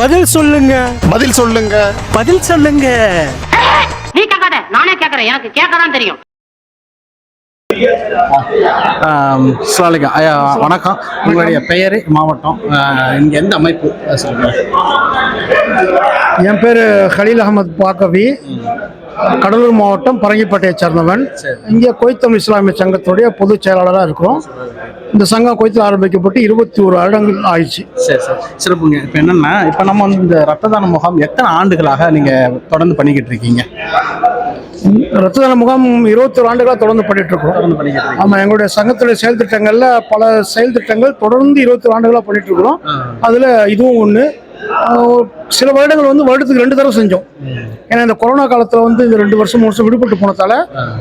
பதில் சொல்லுங்க. பதில் சொல்லுங்க. பதில் சொல்லுங்க. நீ கேட்காத நானே கேட்கறேன். எனக்கு கேட்கதான் தெரியும். சொல்லுங்க ஐயா வணக்கம். உங்களுடைய பெயர் மாவட்டம் இங்க எந்த அமைப்பு? அது சொல்லுங்க. என் பேர் ஹலீல் அகமது பாக்கவி கடலூர் மாவட்டம் பரங்கிப்பேட்டையை சேர்ந்தவன். இங்கே கோய்த்தமிழ் இஸ்லாமிய சங்கத்துடைய பொதுச் செயலாளராக இருக்கிறோம். இந்த சங்கம் கோயத்தில் ஆரம்பிக்கப்பட்டு இருபத்தி ஒரு வருடங்கள் ஆயிடுச்சு. சரி சரி. சிறப்புங்க. இப்போ என்னன்னா இப்போ நம்ம வந்து இந்த ரத்த தான முகாம் எத்தனை ஆண்டுகளாக நீங்க தொடர்ந்து பண்ணிக்கிட்டு இருக்கீங்க? ரத்த தான முகாம் இருபத்தொரு ஆண்டுகளாக தொடர்ந்து பண்ணிட்டு இருக்கோம் ஆமாம் எங்களுடைய சங்கத்துடைய செயல் திட்டங்களில் பல செயல் திட்டங்கள் தொடர்ந்து இருபத்தொரு ஆண்டுகளாக பண்ணிட்டு இருக்கிறோம் அதில் இதுவும் ஒன்று சில வருடங்கள் வந்து வருடத்துக்கு ரெண்டு தடவை செஞ்சோம். ஏன்னா இந்த கொரோனா காலத்தில் வந்து இந்த ரெண்டு வருஷம் மூணு வருஷம் விடுபட்டு போனதால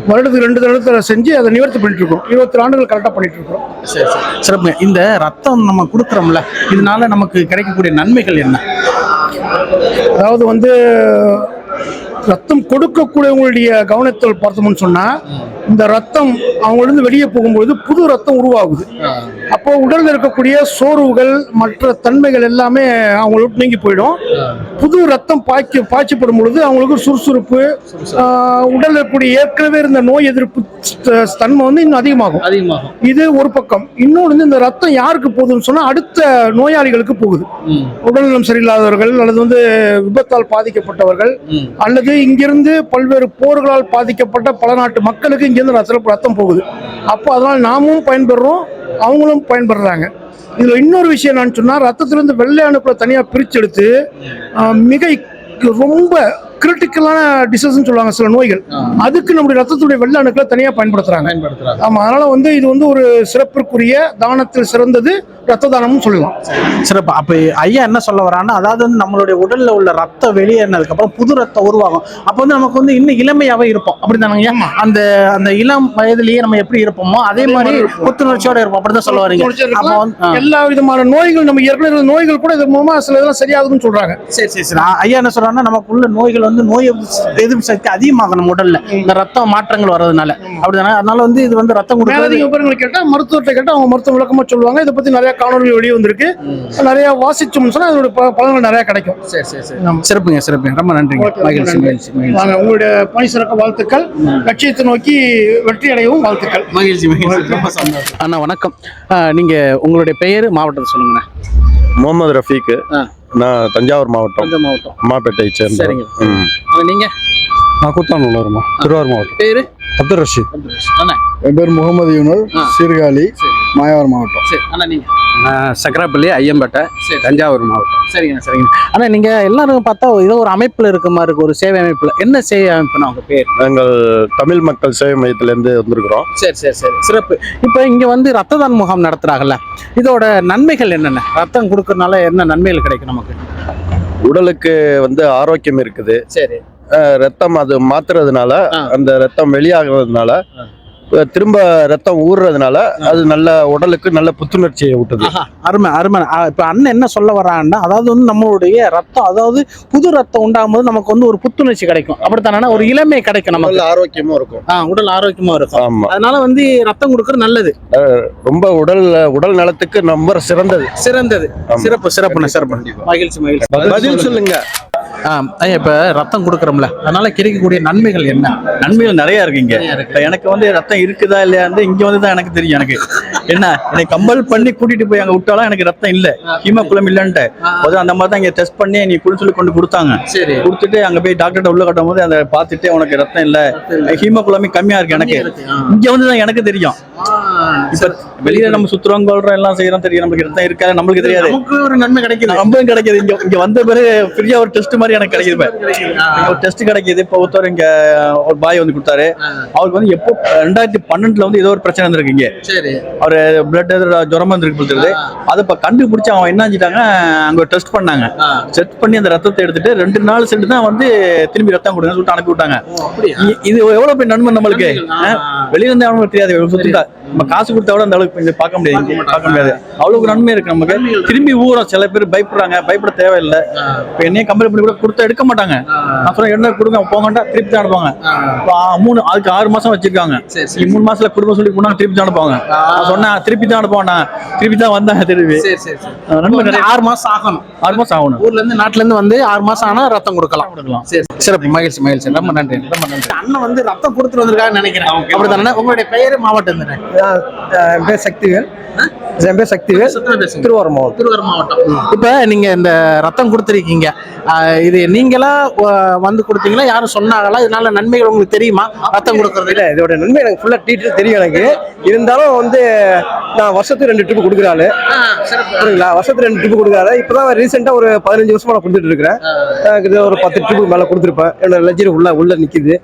வருடத்துக்கு ரெண்டு தடவை செஞ்சு அதை நிவர்த்தி பண்ணிட்டு இருக்கோம் இருபத்தி ஆண்டுகள் கரெக்டாக பண்ணிட்டு இருக்கோம் சரி சரி. சிறப்புங்க. இந்த ரத்தம் நம்ம கொடுக்குறோம்ல இதனால நமக்கு கிடைக்கக்கூடிய நன்மைகள் என்ன? அதாவது வந்து ரத்தம் கொடுக்கக்கூடியவங்களுடைய கவனத்தில் பார்த்தோம்னு சொன்னா இந்த ரத்தம் அவங்களிருந்து வெளியே போகும்பொழுது புது ரத்தம் உருவாகுது. அப்போ உடல்ல இருக்கக்கூடிய சோர்வுகள் மற்ற தன்மைகள் எல்லாமே அவங்களுக்கு நீங்கி போயிடும். புது ரத்தம் பாய்ச்சி பாய்ச்சப்படும் பொழுது அவங்களுக்கு சுறுசுறுப்பு உடல்ல இருக்கக்கூடிய ஏற்கனவே இருந்த நோய் எதிர்ப்பு தன்மை வந்து இன்னும் அதிகமாகும். அதிகமாகும். இது ஒரு பக்கம். இன்னொன்று வந்து இந்த ரத்தம் யாருக்கு போகுதுன்னு சொன்னா அடுத்த நோயாளிகளுக்கு போகுது. உடல்நலம் சரியில்லாதவர்கள் அல்லது வந்து விபத்தால் பாதிக்கப்பட்டவர்கள். அல்லது இங்கிருந்து பல்வேறு போர்களால் பாதிக்கப்பட்ட பல நாட்டு மக்களுக்கு இங்கிருந்து ரத்தம் ரத்தம் போகுது. அப்போ அதனால் நாமும் பயன்பெறுறோம் அவங்களும் பயன்படுறாங்க. இதில் இன்னொரு விஷயம் என்னன்னு சொன்னால் ரத்தத்திலிருந்து வெள்ளை அணுக்களை தனியாக பிரிச்சு எடுத்து மிக ரொம்ப கிரிட்டிக்கலான டிசீஸ்னு சொல்லுவாங்க சில நோய்கள். அதுக்கு நம்முடைய ரத்தத்துடைய வெள்ளை அணுக்களை தனியா பயன்படுத்துறாங்க. பயன்படுத்துறாங்க. ஆமா அதனால வந்து இது வந்து ஒரு சிறப்பிற்குரிய தானத்தில் சிறந்தது ரத்த தானம்னு சொல்லலாம். சிறப்பு. அப்ப ஐயா என்ன சொல்ல வரான்னா அதாவது வந்து நம்மளுடைய உடல்ல உள்ள ரத்தம் வெளியேறினதுக்கு அப்புறம் புது ரத்தம் உருவாகும். அப்ப வந்து நமக்கு வந்து இன்னும் இளமையாவே இருப்போம். அப்படிதானங்க அந்த அந்த இளம் வயதிலேயே நம்ம எப்படி இருப்போமோ அதே மாதிரி புத்துணர்ச்சியோட இருப்போம். அப்படிதான் சொல்ல வரீங்க. அப்போ. எல்லா விதமான நோய்கள் நம்ம ஏற்கனவே நோய்கள் கூட இது மூலமா சில இதெல்லாம் சரியாகுதுன்னு சொல்றாங்க. சரி சரி சரி. ஐயா என்ன சொல்றாங்கன்னா நமக்குள்ள நோய்கள் வந்து நோய் எதிர்ப்பு- சக்தி அதிகமாகும் நம்ம உடல்ல. இந்த ரத்தம் மாற்றங்கள் வர்றதுனால. அப்படிதானே? அதனால வந்து இது வந்து ரத்தம் கொடுக்கறது விவரங்களை கேட்டா மருத்துவத்தை கேட்டா அவங்க மருத்துவ விளக்கமா சொல்லுவாங்க. இதை பத்தி நிறைய காணொலிகள் வெளியே வந்திருக்கு. நிறைய வாசிச்சோம்னு சொன்னா அதோட பலன்கள் நிறைய கிடைக்கும். சரி சரி சரி. சிறப்புங்க சிறப்புங்க. ரொம்ப நன்றிங்க. ஓகே, மகிழ்ச்சி நன்றி. மகிழ்ச்சி உங்களுடைய பணி சிறக்க வாழ்த்துக்கள். லட்சியத்தை நோக்கி வெற்றி அடையவும் வாழ்த்துக்கள். மகிழ்ச்சி மகிழ்ச்சி. ரொம்ப சந்தோஷம். அண்ணா வணக்கம். நீங்க உங்களுடைய பெயர் மாவட்டத்தை சொல்லுங்கண்ணா. முகமது ரஃபீக் ஆ. நான் தஞ்சாவூர் மாவட்டம் மாவட்டம் அம்மாப்பேட்டையை சேர்ந்த சரிங்க. ம். அண்ணா, நீங்க நான் குத்தானூர்மா திருவாரூர் மாவட்டம் பேரு அப்துல் ரஷீத். அண்ணா. என் பேர் முகமது யூனல் ஆ. சீர்காழி சரி. மாயாவரம் மாவட்டம். சரி அண்ணா நீங்க. சக்கராப்பள்ளி ஐயம்பேட்டை சரி. தஞ்சாவூர் மாவட்டம். சரிங்கண்ணா சரிங்க அண்ணா நீங்க எல்லாரும் பார்த்தா ஏதோ ஒரு அமைப்புல இருக்க மாதிரி இருக்கு ஒரு சேவை அமைப்புல. என்ன சேவை அமைப்புனா உங்க பேர்? நாங்கள் தமிழ் மக்கள் சேவை மையத்திலேருந்து வந்திருக்கிறோம். சரி சரி சரி. சிறப்பு. இப்போ இங்க வந்து ரத்த தான முகாம் நடத்துறாங்கல்ல இதோட நன்மைகள் என்னென்ன? ரத்தம் கொடுக்கறதுனால என்ன நன்மைகள் கிடைக்கும் நமக்கு? உடலுக்கு வந்து ஆரோக்கியம் இருக்குது. சரி. ரத்தம் அது மாத்துறதுனால. அந்த ரத்தம் வெளியாகிறதுனால திரும்ப ரத்தம் ஊறுறதுனால அது நல்ல உடலுக்கு நல்ல புத்துணர்ச்சியை ஊட்டுது. ஆஹா, அருமை அருமை. இப்ப அண்ணன் என்ன சொல்ல வராங்கன்னா அதாவது வந்து நம்மளுடைய ரத்தம் அதாவது புது ரத்தம் உண்டாகும் போது நமக்கு வந்து ஒரு புத்துணர்ச்சி கிடைக்கும். அப்படித்தானே ஒரு இளமை கிடைக்கும் நமக்கு. நல்ல ஆரோக்கியமும் இருக்கும். ஆ, உடல் ஆரோக்கியமா இருக்கும். ஆமா. அதனால வந்து ரத்தம் கொடுக்கறது நல்லது. ரொம்ப உடல் உடல் நலத்துக்கு ரொம்ப சிறந்தது. சிறந்தது. சிறப்பு சிறப்புண்ண சிறப்பு. மகிழ்ச்சி மகிழ்ச்சி. பதில் சொல்லுங்க. ஐயா இப்ப ரத்தம் கொடுக்கறோம்ல. அதனால கிடைக்கக்கூடிய நன்மைகள் என்ன? நன்மைகள் நிறைய இருக்குங்க எனக்கு வந்து ரத்தம் இருக்குதா இல்லையா இங்க வந்து தான் எனக்கு தெரியும் எனக்கு. என்ன? என்னை கம்பல் பண்ணி கூட்டிட்டு போய் அங்க விட்டாலும் எனக்கு ரத்தம் இல்ல. ஹீமோகுளம் இல்லன்ட்டு. அது அந்த மாதிரி தான் இங்க டெஸ்ட் பண்ணி நீ சொல்லி கொண்டு கொடுத்தாங்க. கொடுத்துட்டு அங்க போய் டாக்டர்கிட்ட உள்ள கட்டும் போது அதை பார்த்துட்டு உனக்கு ரத்தம் இல்ல. ஹீமோகுளமே கம்மியா இருக்கு எனக்கு. இங்க வந்து தான் எனக்கு தெரியும். இப்ப வெளியில நம்ம சுத்துறோம் கொள்றோம் எல்லாம் செய்யறோம் தெரியும். நமக்கு ரத்தம் இருக்கா நம்மளுக்கு தெரியாது. நமக்கு ஒரு நன்மை கிடைக்குது. நம்மளும் கிடைக்குது. இங்க இங்க வந்த பிறகு ஃப்ரீயா ஒரு டெஸ்ட் மாதிரி எனக்கு கிடைக்குது ஒரு டெஸ்ட் கிடைக்குது. இப்போ ஒருத்தர் இங்க ஒரு பாய் வந்து கொடுத்தாரு. அவருக்கு வந்து எப்போ ரெண்டாயிரத்தி பன்னெண்டுல வந்து ஏதோ ஒரு பிரச்சனை இருந்திருக்கு இங்க. அவர் பிளட் ஜுரம் வந்துருக்கு போகிறது அதை இப்போ கண்டுபிடிச்சு அவன் என்ன செஞ்சிட்டாங்க அங்க டெஸ்ட் பண்ணாங்க. செக் பண்ணி அந்த ரத்தத்தை எடுத்துட்டு ரெண்டு நாள் சென்று தான் வந்து திரும்பி ரத்தம் கொடுங்கன்னு சொல்லிட்டு அனுப்பி விட்டாங்க இது எவ்வளவு பெரிய நன்மை நம்மளுக்கு? நன்மைகள். ஆ. வெளியில இருந்து அவனுக்கு தெரியாது நம்ம காசு கொடுத்தா கூட அந்த அளவுக்கு கொஞ்சம் பார்க்க முடியாது. பார்க்க முடியாது. அவ்வளவு நன்மை இருக்கு நமக்கு. திரும்பி ஊரம் சில பேர் பயப்படுறாங்க. பயப்பட தேவையில்லை. இப்போ என்னையும் கம்பெனி பண்ணி கூட கொடுத்தா எடுக்க மாட்டாங்க. நான் சொன்னேன் என்ன கொடுங்க போங்கண்டா திருப்பி தான் ஆ, மூணு அதுக்கு ஆறு மாசம் வச்சிருக்காங்க. மூணு மாசத்துல குடும்பம் சொல்லி போனாங்க திருப்பி தான் அனுப்புவாங்க. நான் சொன்னேன் திருப்பி தான் அனுப்புவானா திருப்பி தான் வந்தாங்க திருப்பி. ஆறு மாசம் ஆகணும். ஆறு மாசம் ஆகணும். ஊர்ல இருந்து நாட்டுல இருந்து வந்து ஆறு மாசம் ஆனா ரத்தம் கொடுக்கலாம். கொடுக்கலாம். சரி சிறப்பு. மகிழ்ச்சி மகிழ்ச்சி. ரொம்ப நன்றி. ரொம்ப நன்றி அண்ணன் வந்து ரத்தம் கொடுத்துட்டு வந்திருக்காங்கன்னு நினைக்கிறேன். அப்படிதானே உங்களுடைய பெயர் மாவட்டம் தானே? என் பேர் சக்திவேல் என் பேர் சக்திவேல். திருவாரூர் மாவட்டம். திருவாரூர் மாவட்டம். இப்ப நீங்க இந்த ரத்தம் கொடுத்துருக்கீங்க. இது நீங்களா வந்து கொடுத்தீங்களா? யாரும் சொன்னாங்களா? இதனால நன்மைகள் உங்களுக்கு தெரியுமா? ரத்தம் கொடுக்கறது. இல்ல இதோட நன்மை எனக்கு ஃபுல்லா டீட்டெயில் தெரியும் எனக்கு. இருந்தாலும் வந்து நான் வருஷத்துக்கு ரெண்டு ட்ரிப் கொடுக்குறாரு. புரியுங்களா வருஷத்துக்கு ரெண்டு ட்ரிப் கொடுக்குறாரு. இப்பதான் ரீசெண்டா ஒரு பதினஞ்சு வருஷமா நான் கொடுத்துட்டு இருக்கிறேன். ஒரு பத்து ட்ரிப் மேல கொடுத்துருப்பேன். என்னோட லெஜர் உள்ள உள்ள நிக்குது.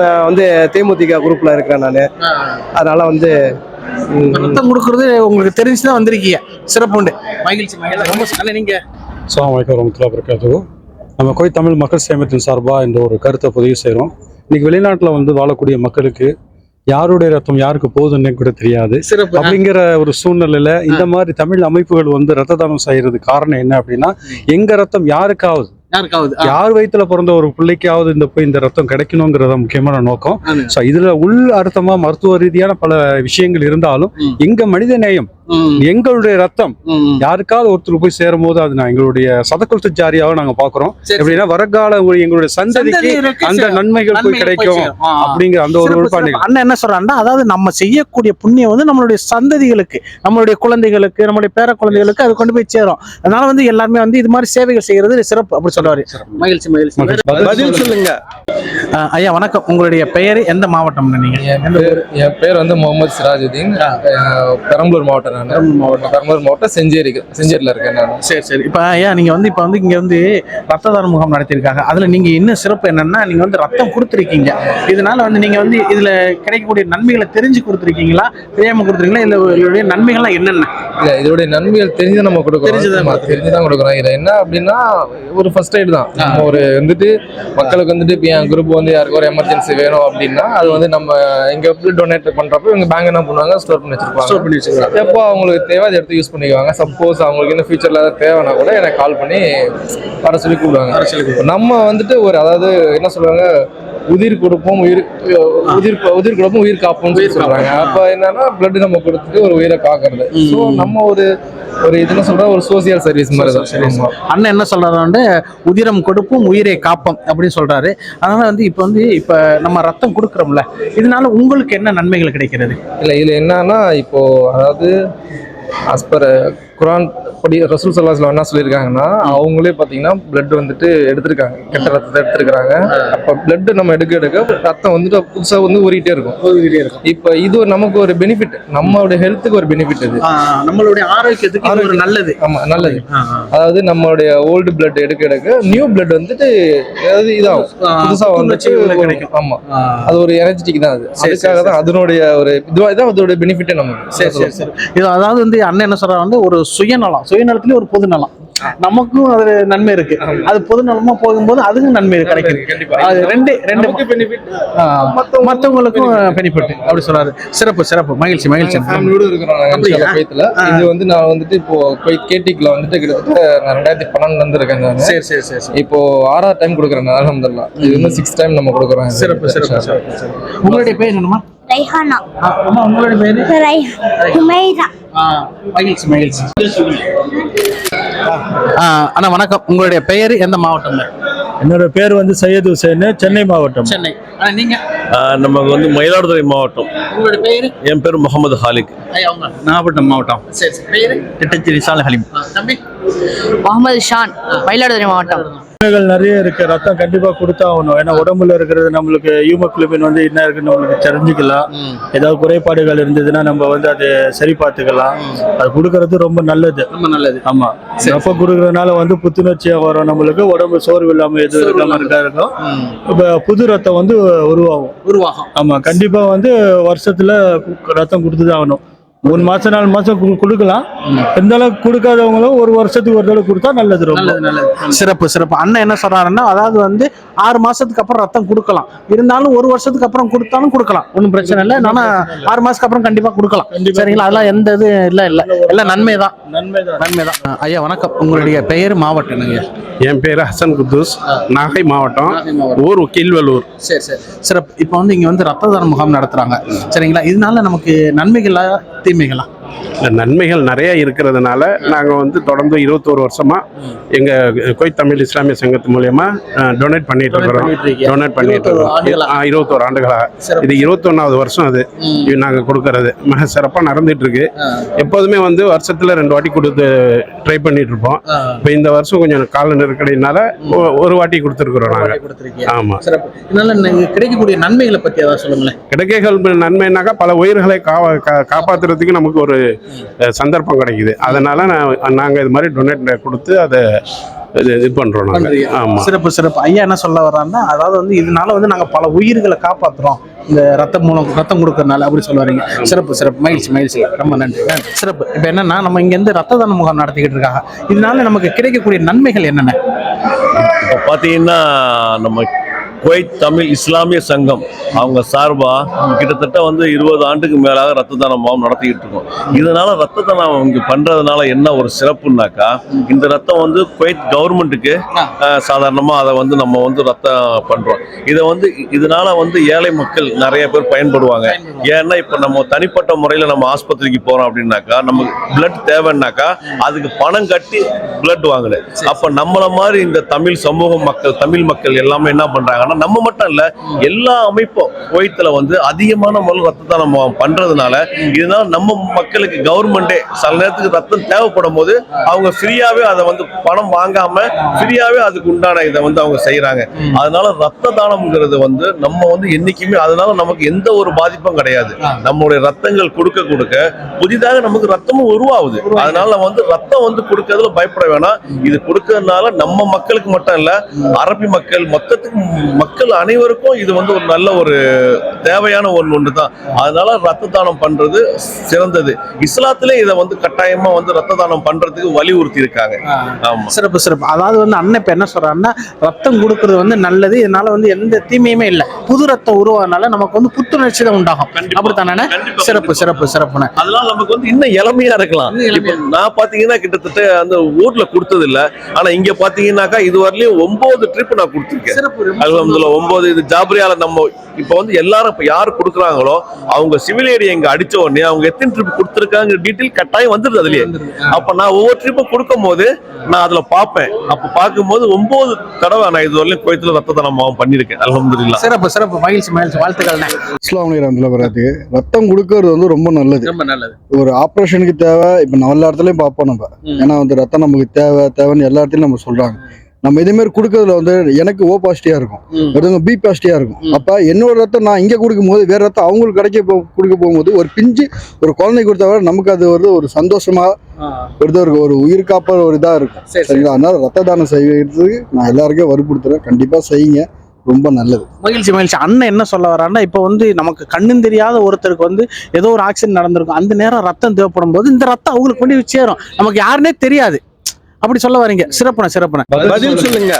நான் வந்து தேமுதிக குரூப்ல இருக்கிறேன் நான். அதனால வந்து ரத்தம் கொடுக்கறது உங்களுக்கு தெரிஞ்சுதான் வந்திருக்கீங்க. சிறப்பு உண்டு. மகிழ்ச்சி மகிழ்ச்சி. நீங்க? அஸ்ஸலாமு அலைக்கும் வரமத்துல்லா வரகாத்து நம்ம கோய் தமிழ் மக்கள் சேமத்தின் சார்பாக இந்த ஒரு கருத்தை பதிவு செய்கிறோம் இன்னைக்கு வெளிநாட்டில் வந்து வாழக்கூடிய மக்களுக்கு யாருடைய ரத்தம் யாருக்கு போகுதுன்னு கூட தெரியாது. சிறப்பு. அப்படிங்கிற ஒரு சூழ்நிலையில இந்த மாதிரி தமிழ் அமைப்புகள் வந்து ரத்த தானம் செய்யறது காரணம் என்ன அப்படின்னா எங்க ரத்தம் யாருக்காவது யாருக்காவது யார் வயித்துல பிறந்த ஒரு பிள்ளைக்காவது இந்த போய் இந்த ரத்தம் கிடைக்கணுங்கிறத முக்கியமான நோக்கம். ஸோ இதுல உள் அர்த்தமா மருத்துவ ரீதியான பல விஷயங்கள் இருந்தாலும். எங்க மனித நேயம் எங்களுடைய ரத்தம். யாருக்காவது ஒருத்தர் போய் சேரும் போது அது நான் எங்களுடைய சதக்குலத்து ஜாரியாவை நாங்க பாக்குறோம் எப்படின்னா வரக்கால ஒரு எங்களுடைய சந்ததிக்கு அந்த. நன்மைகள் போய் கிடைக்கும். அப்படிங்கிற அந்த ஒரு. அண்ணன் என்ன சொல்றாருன்னா அதாவது நம்ம செய்யக்கூடிய புண்ணியம் வந்து நம்மளுடைய சந்ததிகளுக்கு நம்மளுடைய குழந்தைகளுக்கு நம்மளுடைய பேர குழந்தைகளுக்கு அது கொண்டு போய் சேரும். அதனால வந்து எல்லாருமே வந்து இது மாதிரி சேவைகள் செய்யறது சிறப்பு அப்படி சொல்லுவாரு. மகிழ்ச்சி மகிழ்ச்சி. பதில் சொல்லுங்க. ஐயா வணக்கம். உங்களுடைய பெயர் எந்த மாவட்டம் நீங்க? என் பேர் வந்து முகமது சிராஜுதீன். பெரம்பலூர் மாவட்டம் நான் மாவட்டம் பெரம்பலூர் மாவட்டம் செஞ்சேரி செஞ்சேரியில் இருக்கேன் நான். சரி சரி. இப்போ ஐயா நீங்க வந்து இப்போ வந்து இங்க வந்து ரத்த தான முகாம் நடத்தியிருக்காங்க. அதுல நீங்க இன்னும் சிறப்பு என்னன்னா நீங்க வந்து ரத்தம் கொடுத்துருக்கீங்க. இதனால வந்து நீங்க வந்து இதுல கிடைக்கக்கூடிய நன்மைகளை தெரிஞ்சு கொடுத்துருக்கீங்களா? தெரியாம கொடுத்துருக்கீங்களா? இல்ல இதோடைய நன்மைகள்லாம் என்னென்ன? இல்ல இதோடைய நன்மைகள் தெரிஞ்சு நம்ம கொடுக்குறோம். ஆமா, தெரிஞ்சுதான் கொடுக்குறோம். இது என்ன அப்படின்னா ஒரு ஃபர்ஸ்ட் எய்ட் தான். நம்ம ஒரு வந்துட்டு மக்களுக்கு வந்துட்டு இப்போ என் குரூப் வந்து யாருக்கு ஒரு எமர்ஜென்சி வேணும் அப்படின்னா அது வந்து நம்ம எங்க டொனேட் பண்றப்ப இவங்க பேங்க் என்ன பண்ணுவாங்க? ஸ்டோர் பண்ணி வச்சிருப்பாங்க. ஸ்டோர் பண்ணி வச்சுக்கலாம் எப்போ அவங்களுக்கு தேவை அதை எடுத்து யூஸ் பண்ணிக்குவாங்க. சப்போஸ் அவங்களுக்கு இன்னும் ஃபியூச்சர்ல ஏதாவது தேவைன்னா கூட எனக்கு கால் பண்ணி வர சொல்லி கூப்பிடுவாங்க. நம்ம வந்துட்டு ஒரு அதாவது என்ன சொல்லுவாங்க உயிர் கொடுப்போம் உயிர் உயிர் உயிர் கொடுப்போம் உயிர் காப்போம்னு சொல்லி சொல்றாங்க. அப்ப என்னன்னா பிளட் நம்ம கொடுத்துட்டு ஒரு உயிரை காக்குறது. ஸோ நம்ம ஒரு ஒரு இதுல சொல்ற ஒரு சோசியல் சர்வீஸ் மாதிரி தான். அண்ணன் என்ன சொல்றாரு வந்து உதிரம் கொடுப்பும் உயிரை காப்போம் அப்படின்னு சொல்றாரு. அதனால வந்து இப்போ வந்து இப்போ நம்ம ரத்தம் கொடுக்குறோம்ல இதனால உங்களுக்கு என்ன நன்மைகள் கிடைக்கிறது? இல்ல இதுல என்னன்னா இப்போ அதாவது ஆஸ் பர் குரான் படி ரசூல் சல்லாஸ்ல என்ன சொல்லியிருக்காங்கன்னா அவங்களே பார்த்தீங்கன்னா பிளட் வந்துட்டு எடுத்திருக்காங்க. கெட்ட ரத்தத்தை எடுத்திருக்காங்க அப்போ பிளட் நம்ம எடுக்க எடுக்க ரத்தம் வந்துட்டு புதுசா வந்து ஊறிட்டே இருக்கும். இப்போ இது ஒரு நமக்கு ஒரு பெனிஃபிட் நம்மளுடைய ஹெல்த்துக்கு ஒரு பெனிஃபிட் இது. நம்மளுடைய ஆரோக்கியத்துக்கு ஒரு நல்லது. ஆமா நல்லது. அதாவது நம்மளுடைய ஓல்டு பிளட் எடுக்க எடுக்க நியூ பிளட் வந்துட்டு அதாவது இதாகும். புதுசா வந்துட்டு புத்துணர்ச்சி கிடைக்கும். ஆமா. அது ஒரு எனர்ஜெட்டிக் தான் அது. அதுக்காக தான் அதனுடைய ஒரு இதுவா இதான் அதோட பெனிஃபிட்டே நமக்கு சரி சரி சரி. இது அதாவது வந்து அண்ணன் என்ன சொல்றாரு வந்து ஒரு சுயநலம் சுயநலத்திலே ஒரு பொதுநலம். நமக்கும் அது நன்மை இருக்கு. அது பொதுநலமா போகும்போது அதுக்கும் நன்மை கிடைக்குது. அது ரெண்டு ரெண்டு மத்தவங்களுக்கும் பெனிஃபிட் அப்படி சொல்றாரு. சிறப்பு சிறப்பு. மகிழ்ச்சி மகிழ்ச்சி. ஃபேமிலியோட இருக்கிறோம் இது வந்து நான் வந்துட்டு இப்போ குவைத் கேடிக்ல வந்துட்டு கிட்டத்தட்ட நான் ரெண்டாயிரத்தி பன்னெண்டுல இருந்து இருக்கேன் சரி சரி சரி. இப்போ ஆறாவது டைம் கொடுக்குறேன் நான் அல்ஹம்துலில்லாஹ் இது வந்து சிக்ஸ் டைம் நம்ம கொடுக்குறோம். சிறப்பு சிறப்பு. உங்களுடைய பேர் என்னமா ரைஹானா. அம்மா உங்களுடைய பேரு? ரை ஹுமைரா. ஆ, மகிழ்ச்சி மகிழ்ச்சி அண்ணா வணக்கம். உங்களுடைய பெயர் எந்த மாவட்டம்ல என்னோட பேர் வந்து சையத் ஹுசேன் சென்னை மாவட்டம். சென்னை. நீங்க? நமக்கு வந்து மயிலாடுதுறை மாவட்டம். உங்களுடைய பெயர்? என் பேர் முகமது ஹாலிக். நாகப்பட்டினம் மாவட்டம். சரி பெயர்? திட்டச்சேரி சாலை ஹலீம் தம்பி? முகமது ஷான் மயிலாடுதுறை மாவட்டம். நன்மைகள் நிறைய இருக்கு. ரத்தம் கண்டிப்பா கொடுத்தாகணும் ஏன்னா உடம்புல இருக்கிறது நம்மளுக்கு ஹியூமோகுளோபின் வந்து என்ன இருக்குன்னு நம்மளுக்கு தெரிஞ்சுக்கலாம். ஏதாவது குறைபாடுகள் இருந்ததுன்னா நம்ம வந்து அதை சரி பார்த்துக்கலாம். அது கொடுக்கறது ரொம்ப நல்லது. ரொம்ப நல்லது. ஆமா. ரத்தம் கொடுக்கறதுனால வந்து புத்துணர்ச்சியா வரும் நம்மளுக்கு. உடம்பு சோர்வு இல்லாம எதுவும் இல்லாம இருக்கா இருக்கும். இப்ப புது ரத்தம் வந்து உருவாகும். உருவாகும். ஆமா. கண்டிப்பா வந்து வருஷத்துல ரத்தம் கொடுத்துதான் ஆகணும். மூணு மாசம் நாலு மாசம் கு- கொடுக்கலாம். எந்த அளவுக்கு கொடுக்காதவங்களும் ஒரு வருஷத்துக்கு ஒரு தடவை கொடுத்தா நல்லது ரொம்ப. நல்லது சிறப்பு சிறப்பு. அண்ணன் என்ன சொல்றாருன்னா அதாவது வந்து ஆறு மாசத்துக்கு அப்புறம் ரத்தம் கொடுக்கலாம். இருந்தாலும் ஒரு வருஷத்துக்கு அப்புறம் கொடுத்தாலும் கொடுக்கலாம். ஒன்றும் பிரச்சனை இல்லை. ஆனா ஆறு மாசத்துக்கு அப்புறம் கண்டிப்பா கொடுக்கலாம். சரிங்களா? அதெல்லாம் எந்த இது இல்ல இல்ல. எல்லாம் நன்மை தான். நன்மைதான். நன்மை தான் ஐயா வணக்கம். உங்களுடைய பெயர் மாவட்டம் என் பேர் ஹசன் குத்தூஸ். நாகை மாவட்டம். ஊர் கீழ்வலூர் சரி சரி. சிறப்பு. இப்போ வந்து இங்க வந்து ரத்த தான முகாம் நடத்துறாங்க. சரிங்களா? இதனால நமக்கு တေမင်္ဂလာ நன்மைகள் நிறைய இருக்கிறதுனால நாங்கள் வந்து தொடர்ந்து இருபத்தோரு வருஷமா எங்க கோய் தமிழ் இஸ்லாமிய சங்கத்து மூலியமா டொனேட் பண்ணிட்டு இருக்கிறோம். டொனேட் பண்ணிட்டு 21 இருக்கோம் ஆண்டுகளா? ஆ, இருபத்தோரு ஆண்டுகளா? சிறப்பு. இது இருபத்தொன்னாவது வருஷம் அது. இது நாங்க கொடுக்கறது. மிக சிறப்பா நடந்துட்டு இருக்கு. எப்போதுமே வந்து வருஷத்துல ரெண்டு வாட்டி கொடுத்து ட்ரை பண்ணிட்டு இருப்போம். இப்போ இந்த வருஷம் கொஞ்சம் கால நெருக்கடினால ஒரு வாட்டி கொடுத்துருக்குறோம் நாங்க. கொடுத்துருக்கீங்க. ஆமா. சிறப்பு. இதனால நீங்க கிடைக்கக்கூடிய நன்மைகளை பத்தி ஏதாவது சொல்லுங்களேன். கிடைக்கைகள் நன்மைனாக்கா பல உயிர்களை கா கா- காப்பாத்துறதுக்கு நமக்கு ஒரு சந்தர்ப்பம் கிடைக்குது. அதனால நான் நாங்கள் இது மாதிரி டொனேட் கொடுத்து அதை இது இது பண்றோம் நாங்கள் பண்றீங்க. ஆமா. சிறப்பு சிறப்பு. ஐயா என்ன சொல்ல வர்றாருன்னா அதாவது வந்து இதனால வந்து நாங்க பல உயிர்களை காப்பாத்துறோம். இந்த ரத்தம் மூலம் ரத்தம் கொடுக்கறதுனால அப்படி சொல்ல வரீங்க சிறப்பு சிறப்பு. மகிழ்ச்சி மகிழ்ச்சி. ரொம்ப நன்றி. சிறப்பு. இப்போ என்னன்னா நம்ம இங்க இருந்து ரத்த தான முகாம் நடத்திக்கிட்டு இருக்காங்க. இதனால நமக்கு கிடைக்கக்கூடிய நன்மைகள் என்னென்ன? இப்போ பார்த்தீங்கன்னா நம்ம குவைத் தமிழ் இஸ்லாமிய சங்கம் அவங்க சார்பா கிட்டத்தட்ட வந்து இருபது ஆண்டுக்கு மேலாக ரத்த தான முகாம் நடத்திக்கிட்டு இருக்கோம். இதனால ரத்த தானம் இங்க பண்றதுனால என்ன ஒரு சிறப்புனாக்கா இந்த ரத்தம் வந்து குவைத் கவர்மெண்ட்டுக்கு சாதாரணமாக அதை வந்து நம்ம வந்து ரத்தம் பண்றோம். இதை வந்து இதனால வந்து ஏழை மக்கள் நிறைய பேர் பயன்படுவாங்க. ஏன்னா இப்போ நம்ம தனிப்பட்ட முறையில் நம்ம ஆஸ்பத்திரிக்கு போறோம் அப்படின்னாக்கா நமக்கு பிளட் தேவைன்னாக்கா அதுக்கு பணம் கட்டி பிளட் வாங்குது அப்ப நம்மள மாதிரி இந்த தமிழ் சமூக மக்கள் தமிழ் மக்கள் எல்லாமே என்ன பண்றாங்கன்னா நம்ம மட்டும் இல்ல எல்லா அமைப்பும் குவைத்துல வந்து அதிகமான முறையில் ரத்த தானம் பண்றதுனால இதனால நம்ம மக்களுக்கு கவர்மெண்டே சில நேரத்துக்கு ரத்தம் தேவைப்படும் போது அவங்க ஃப்ரீயாவே அதை வந்து பணம் வாங்காம ஃப்ரீயாவே அதுக்கு உண்டான இதை வந்து அவங்க செய்யறாங்க அதனால ரத்த தானம்ங்கிறது வந்து நம்ம வந்து என்னைக்குமே அதனால நமக்கு எந்த ஒரு பாதிப்பும் கிடையாது. நம்மளுடைய ரத்தங்கள் கொடுக்க கொடுக்க புதிதாக நமக்கு ரத்தமும் உருவாகுது. அதனால வந்து ரத்தம் வந்து கொடுக்கறதுல பயப்பட வேணாம். இது கொடுக்கறதுனால நம்ம மக்களுக்கு மட்டும் இல்ல அரபி மக்கள் மொத்தத்துக்கு மக்கள் அனைவருக்கும் இது வந்து ஒரு நல்ல ஒரு தேவையான ஒன்று ஒன்று தான் அதனால ரத்த தானம் பண்றது சிறந்தது. இஸ்லாத்திலே இதை வந்து கட்டாயமா வந்து ரத்த தானம் பண்றதுக்கு வலியுறுத்தி இருக்காங்க ஆமா. சிறப்பு சிறப்பு. அதாவது வந்து அண்ணன் இப்ப என்ன சொல்றாருன்னா ரத்தம் கொடுக்கறது வந்து நல்லது. இதனால வந்து எந்த தீமையுமே இல்லை. புது ரத்தம் உருவானால நமக்கு வந்து புத்துணர்ச்சி தான் உண்டாகும். அப்படித்தானே சிறப்பு. சிறப்பு சிறப்புண்ணே. அதனால நமக்கு வந்து இன்னும் இளமையா இருக்கலாம். நான் பாத்தீங்கன்னா கிட்டத்தட்ட அந்த ஊர்ல கொடுத்தது இல்ல ஆனா இங்க பாத்தீங்கன்னாக்கா இது வரலையும் ஒன்பது ட்ரிப் நான் கொடுத்துருக்கேன். அல்ஹம்துலில்லாஹ் ஒன்பது இது ஜாப்ரியால நம்ம இப்ப வந்து எல்லாரும் இப்ப யாரு கொடுக்குறாங்களோ அவங்க சிவில் ஏரியா இங்க அடிச்ச உடனே அவங்க எத்தனை ட்ரிப் கொடுத்துருக்காங்க டீட்டெயில் கட்டாயம் வந்துருது அதுலயே. அப்ப நான் ஒவ்வொரு ட்ரிப்பும் கொடுக்கும் போது நான் அதுல பார்ப்பேன். அப்ப பார்க்கும்போது ஒன்பது தடவை நான் இது வரலையும் கோயத்துல ரத்த தானம் பண்ணிருக்கேன் அல்ஹம்துலில்லாஹ் சிறப்பு சிறப்பு. மகிழ்ச்சி மகிழ்ச்சி. வாழ்த்துக்கள்ண்ணே இஸ்லாம் வரதுக்கு ரத்தம் கொடுக்கறது வந்து ரொம்ப நல்லது. ரொம்ப நல்லது. ஒரு ஆப்ரேஷனுக்கு தேவை இப்போ நம்ம எல்லா இடத்துலையும் பார்ப்போம் நம்ம. ஏன்னா வந்து ரத்தம் நமக்கு தேவை தேவைன்னு எல்லா இடத்துலையும் நம்ம சொல்றாங்க. நம்ம இதே மாதிரி கொடுக்கறதுல வந்து எனக்கு ஓ பாசிட்டிவா இருக்கும். ஒருத்தவங்க பி பாசிட்டிவா இருக்கும். அப்ப என்னோட ரத்தம் நான் இங்க கொடுக்கும் போது வேற ரத்தம் அவங்களுக்கு கிடைக்க கொடுக்க போகும்போது ஒரு பிஞ்சு ஒரு குழந்தை கொடுத்தா விட நமக்கு அது வந்து ஒரு சந்தோஷமா ஒரு இதா இருக்கும் ஒரு உயிர் காப்ப ஒரு இதா இருக்கும். சரி சரி. சரிங்களா? அதனால ரத்த தானம் செய்யறதுக்கு நான் எல்லாருக்கும் வற்புறுத்துறேன். கண்டிப்பா செய்யுங்க. ரொம்ப நல்லது. மகிழ்ச்சி மகிழ்ச்சி. அண்ணன் என்ன சொல்ல வர்றாருன்னா இப்போ வந்து நமக்கு கண்ணும் தெரியாத ஒருத்தருக்கு வந்து ஏதோ ஒரு ஆக்சிடென்ட் நடந்திருக்கும். அந்த நேரம் ரத்தம் தேவைப்படும் போது இந்த ரத்தம் அவங்களுக்கு கொண்டு சேரும். நமக்கு யாருன்னே தெரியாது. அப்படி சொல்ல வரீங்க. சிறப்புண்ணே சிறப்புண்ணே. பதில் சொல்லுங்க.